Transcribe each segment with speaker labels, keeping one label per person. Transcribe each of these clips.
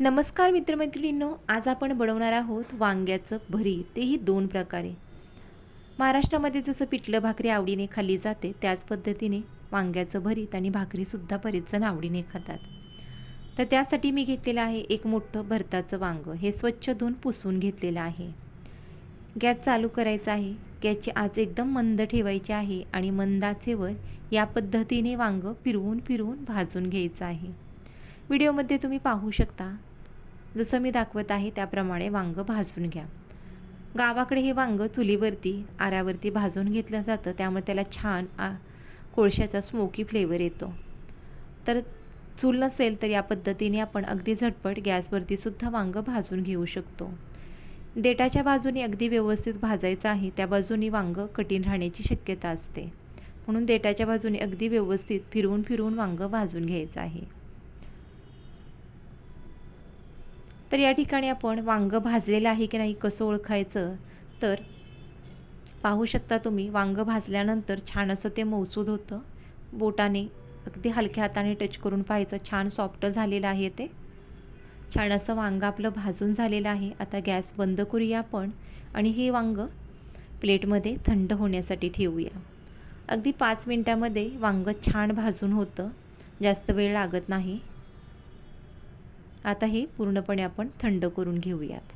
Speaker 1: नमस्कार मित्रमैत्रिणींनो आज आपण बनवणार आहोत वांग्याचं भरीत तेही दोन प्रकारे. महाराष्ट्रामध्ये जसं पिठलं भाकरी आवडीने खाल्ली जाते त्याच पद्धतीने वांग्याचं भरीत आणि भाकरीसुद्धा बरेच जण आवडीने खातात. तर त्यासाठी मी घेतलेलं आहे एक मोठं भरताचं वांग. हे स्वच्छ धुवून पुसून घेतलेलं आहे. गॅस चालू करायचा आहे. गॅसची आज एकदम मंद ठेवायची आहे आणि मंदाचेवर या पद्धतीने वांग फिरवून फिरवून भाजून घ्यायचं आहे. व्हिडिओमध्ये तुम्ही पाहू शकता. जसं मी दाखवत आहे त्याप्रमाणे वांग भाजून घ्या. गावाकडे हे वांग चुलीवरती आऱ्यावरती भाजून घेतलं जातं. त्यामुळे त्याला छान आ कोळशाचा स्मोकी फ्लेवर येतो. तर चूल नसेल तर या पद्धतीने आपण अगदी झटपट गॅसवरती सुद्धा वांग भाजून घेऊ शकतो. देटाच्या बाजूने अगदी व्यवस्थित भाजायचं आहे. त्या बाजूनी वांग कठीण राहण्याची शक्यता असते. म्हणून देटाच्या बाजूने अगदी व्यवस्थित फिरवून फिरवून वांग भाजून घ्यायचं आहे. तर या ठिकाणी आपण वांग भाजलेलं आहे की नाही कसं ओळखायचं? तर पाहू शकता तुम्ही वांग भाजल्यानंतर छान असं ते मौसूद होतं. बोटाने अगदी हलक्या हाताने टच करून पाहायचं. छान सॉफ्ट झालेलं आहे ते. छान असं वांग आपलं भाजून झालेलं आहे. आता गॅस बंद करूया आपण आणि हे वांग प्लेटमध्ये थंड होण्यासाठी ठेवूया. अगदी पाच मिनटामध्ये वांग छान भाजून होतं. जास्त वेळ लागत नाही. आता हे पूर्णपणे आपण थंड करून घेऊयात.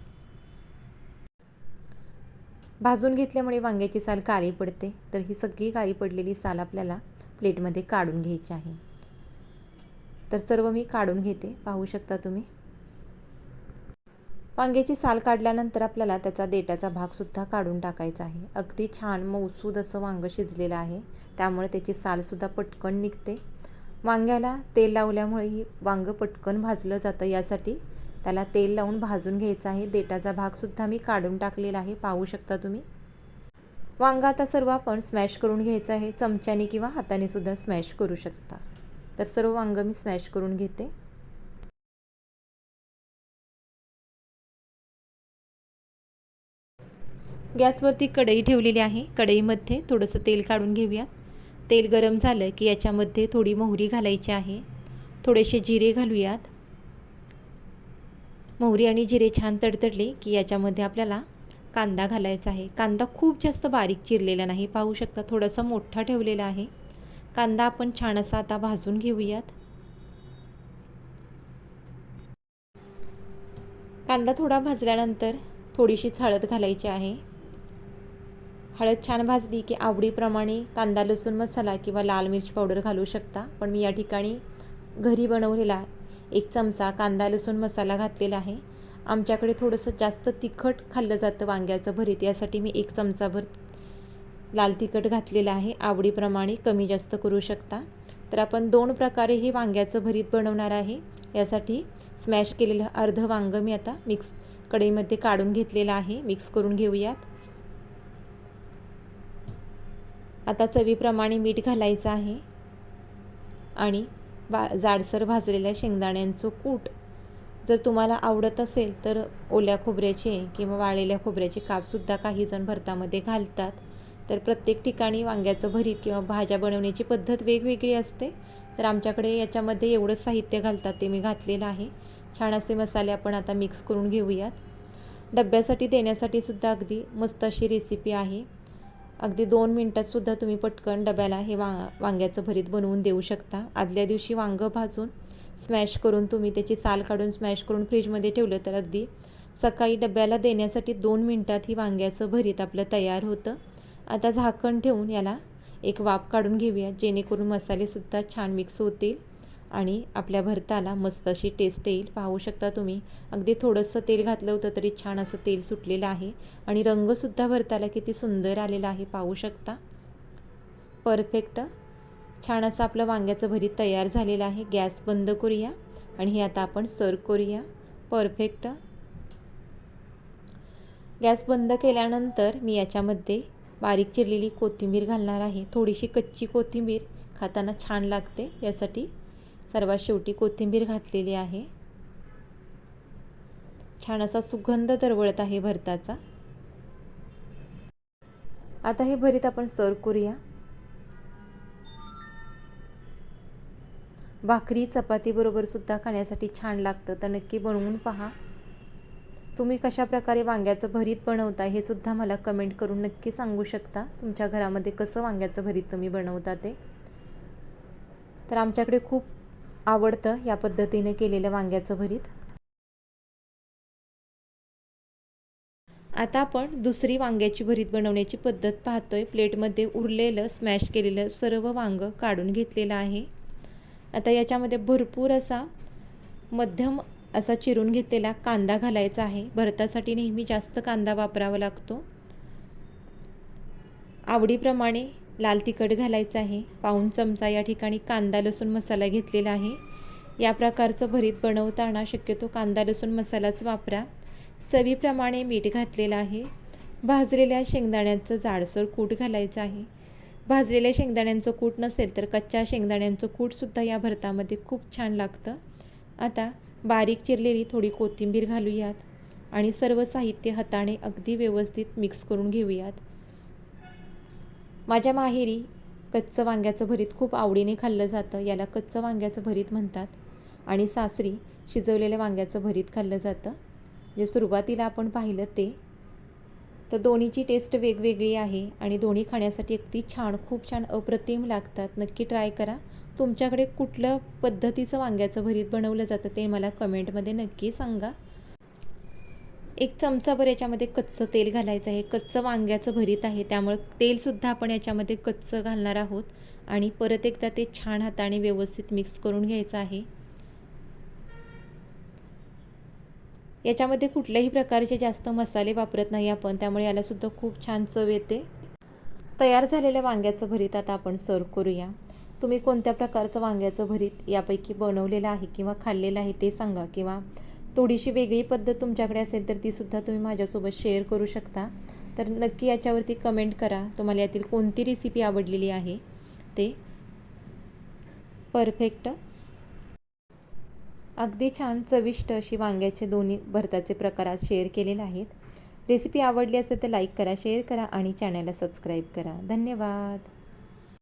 Speaker 1: भाजून घेतल्यामुळे वांग्याची साल काळी पडते तर ही सगळी काळी पडलेली साल आपल्याला प्लेटमध्ये काढून घ्यायची आहे. तर सर्व मी काढून घेते पाहू शकता तुम्ही. वांग्याची साल काढल्यानंतर आपल्याला त्याचा देटाचा भागसुद्धा काढून टाकायचा आहे. अगदी छान मौसूद असं वांग शिजलेलं आहे त्यामुळे त्याची सालसुद्धा पटकन निघते. वांग्याला तेल लावल्यामुळेही वांगं पटकन भाजलं जातं यासाठी. त्याला तेल लावून भाजून घ्यायचं आहे. देटाचा भागसुद्धा मी काढून टाकलेला आहे. पाहू शकता तुम्ही. वांगा आता सर्व आपण स्मॅश करून घ्यायचं आहे. चमच्याने किंवा हाताने सुद्धा स्मॅश करू शकता. तर सर्व वांग मी स्मॅश करून घेते. गॅसवरती कढई ठेवलेली आहे. कढईमध्ये थोडंसं तेल काढून घेऊयात. तेल गरम झालं की याच्यामध्ये थोडी मोहरी घालायची आहे. थोडेसे जिरे घालूयात. मोहरी आणि जिरे छान तडतडले की याच्यामध्ये आपल्याला कांदा घालायचा आहे. कांदा खूप जास्त बारीक चिरलेला नाही पाहू शकता थोडासा मोठा ठेवलेला आहे. कांदा आपण छान असा आता भाजून घेऊयात. कांदा थोडा भाजल्यानंतर थोडीशी हळद घालायची आहे. हळद छान भाजली की आवडीप्रमाणे कांदा लसूण मसाला किंवा लाल मिरची पावडर घालू शकता. पण मी या ठिकाणी घरी बनवलेला एक चमचा कांदा लसूण मसाला घातलेला आहे. आमच्याकडे थोडंसं जास्त तिखट खाल्लं जातं वांग्याचं भरीत. यासाठी मी एक चमचाभर लाल तिखट घातलेलं आहे. आवडीप्रमाणे कमी जास्त करू शकता. तर आपण दोन प्रकारे हे वांग्याचं भरीत बनवणार आहे. यासाठी स्मॅश केलेलं अर्ध वांग मी आता मिक्स कढईमध्ये काढून घेतलेलं आहे. मिक्स करून घेऊयात. आता चवीप्रमाणे मीठ घालायचं आहे. आणि बा जाडसर भाजलेल्या शेंगदाण्यांचं कूट. जर तुम्हाला आवडत असेल तर ओल्या खोबऱ्याचे किंवा वाळलेल्या खोबऱ्याचे कापसुद्धा काही जण भरतामध्ये घालतात. तर प्रत्येक ठिकाणी वांग्याचं भरीत किंवा भाज्या बनवण्याची पद्धत वेगवेगळी असते. तर आमच्याकडे याच्यामध्ये एवढंच साहित्य घालतात ते मी घातलेलं आहे. छान असे मसाले आपण आता मिक्स करून घेऊयात. डब्यासाठी देण्यासाठी सुद्धा अगदी मस्त अशी रेसिपी आहे. अगदी दोन मिनटातसुद्धा तुम्ही पटकन डब्याला हे वा वांग्याचं भरीत बनवून देऊ शकता. आदल्या दिवशी वांगं भाजून स्मॅश करून तुम्ही त्याची साल काढून स्मॅश करून फ्रीजमध्ये ठेवलं तर अगदी सकाळी डब्याला देण्यासाठी दोन मिनटात ही वांग्याचं भरीत आपलं तयार होतं. आता झाकण ठेवून याला एक वाफ काढून घेऊया जेणेकरून मसालेसुद्धा छान मिक्स होतील. आणि आपल्या भरताला मस्त अशी टेस्ट येईल. पाहू शकता तुम्ही. अगदी थोडंसं तेल घातलं होतं तरी छान असं तेल सुटलेलं आहे. आणि रंगसुद्धा भरताला किती सुंदर आलेला आहे. पाहू शकता. परफेक्ट छान असं आपलं वांग्याचं भरीत तयार झालेलं आहे. गॅस बंद करूया आणि हे आता आपण सर्व करूया. परफेक्ट गॅस बंद केल्यानंतर मी याच्यामध्ये बारीक चिरलेली कोथिंबीर घालणार आहे. थोडीशी कच्ची कोथिंबीर खाताना छान लागते यासाठी. सर्वात शेवटी कोथिंबीर घातलेली आहे. छान असा सुगंध दरवळत आहे भरताचा. आता हे भरीत आपण सर्व करूया. भाकरी चपातीबरोबरसुद्धा खाण्यासाठी छान लागतं तर नक्की बनवून पहा. तुम्ही कशा प्रकारे वांग्याचं भरीत बनवता हे सुद्धा मला कमेंट करून नक्की सांगू शकता. तुमच्या घरामध्ये कसं वांग्याचं भरीत तुम्ही बनवता ते. तर आमच्याकडे खूप आवडतं या पद्धतीने केलेलं वांग्याचं भरीत? आता आपण दुसरी वांग्याची भरीत बनवण्याची पद्धत पाहतोय. प्लेटमध्ये उरलेलं स्मॅश केलेलं सर्व वांगं काढून घेतलेलं आहे. आता याच्यामध्ये भरपूर असा मध्यम असा चिरून घेतलेला कांदा घालायचा आहे. भरतासाठी नेहमी जास्त कांदा वापरावा लागतो. आवडीप्रमाणे लाल तिखट घालायचं आहे. पाऊन चमचा या ठिकाणी कांदा लसूण मसाला घेतलेला आहे. या प्रकारचं भरीत बनवताना शक्यतो कांदा लसूण मसालाच वापरा. चवीप्रमाणे मीठ घातलेलं आहे. भाजलेल्या शेंगदाण्याचं जाडसर कूट घालायचं आहे. भाजलेल्या शेंगदाण्यांचं कूट नसेल तर कच्च्या शेंगदाण्यांचं कूटसुद्धा या भरतामध्ये खूप छान लागतं. आता बारीक चिरलेली थोडी कोथिंबीर घालूयात आणि सर्व साहित्य हाताने अगदी व्यवस्थित मिक्स करून घेऊयात. माझ्या माहेरी कच्चं वांग्याचं भरीत खूप आवडीने खाल्लं जातं. याला कच्चं वांग्याचं भरीत म्हणतात. आणि सासरी शिजवलेल्या वांग्याचं भरीत खाल्लं जातं. जे सुरुवातीला आपण पाहिलं ते. तर दोन्हीची टेस्ट वेगवेगळी आहे आणि दोन्ही खाण्यासाठी अगदी छान खूप छान अप्रतिम लागतात. नक्की ट्राय करा. तुमच्याकडे कुठलं पद्धतीचं वांग्याचं भरीत बनवलं जातं ते मला कमेंटमध्ये नक्की सांगा. एक चमचाभर याच्यामध्ये कच्चं तेल घालायचं आहे. कच्चं वांग्याचं भरीत आहे. त्यामुळं तेलसुद्धा आपण याच्यामध्ये कच्चं घालणार आहोत. आणि परत एकदा ते छान हाताने व्यवस्थित मिक्स करून घ्यायचं आहे. याच्यामध्ये कुठल्याही प्रकारचे जास्त मसाले वापरत नाही आपण. त्यामुळे यालासुद्धा खूप छान चव येते. तयार झालेल्या वांग्याचं भरीत आता आपण सर्व करूया. तुम्ही कोणत्या प्रकारचं वांग्याचं भरीत यापैकी बनवलेलं आहे किंवा खाल्लेलं आहे ते सांगा किंवा थोडीशी वेगळी पद्धत तुमच्याकडे असेल तर तीसुद्धा तुम्ही माझ्यासोबत शेअर करू शकता. तर नक्की याच्यावरती कमेंट करा. तुम्हाला यातील कोणती रेसिपी आवडलेली आहे? ते परफेक्ट अगदी छान चविष्ट अशी वांग्याचे दोन्ही भरताचे प्रकार आज शेअर केलेले आहेत. रेसिपी आवडली असेल तर लाईक करा शेअर करा आणि चॅनलला सबस्क्राईब करा. धन्यवाद.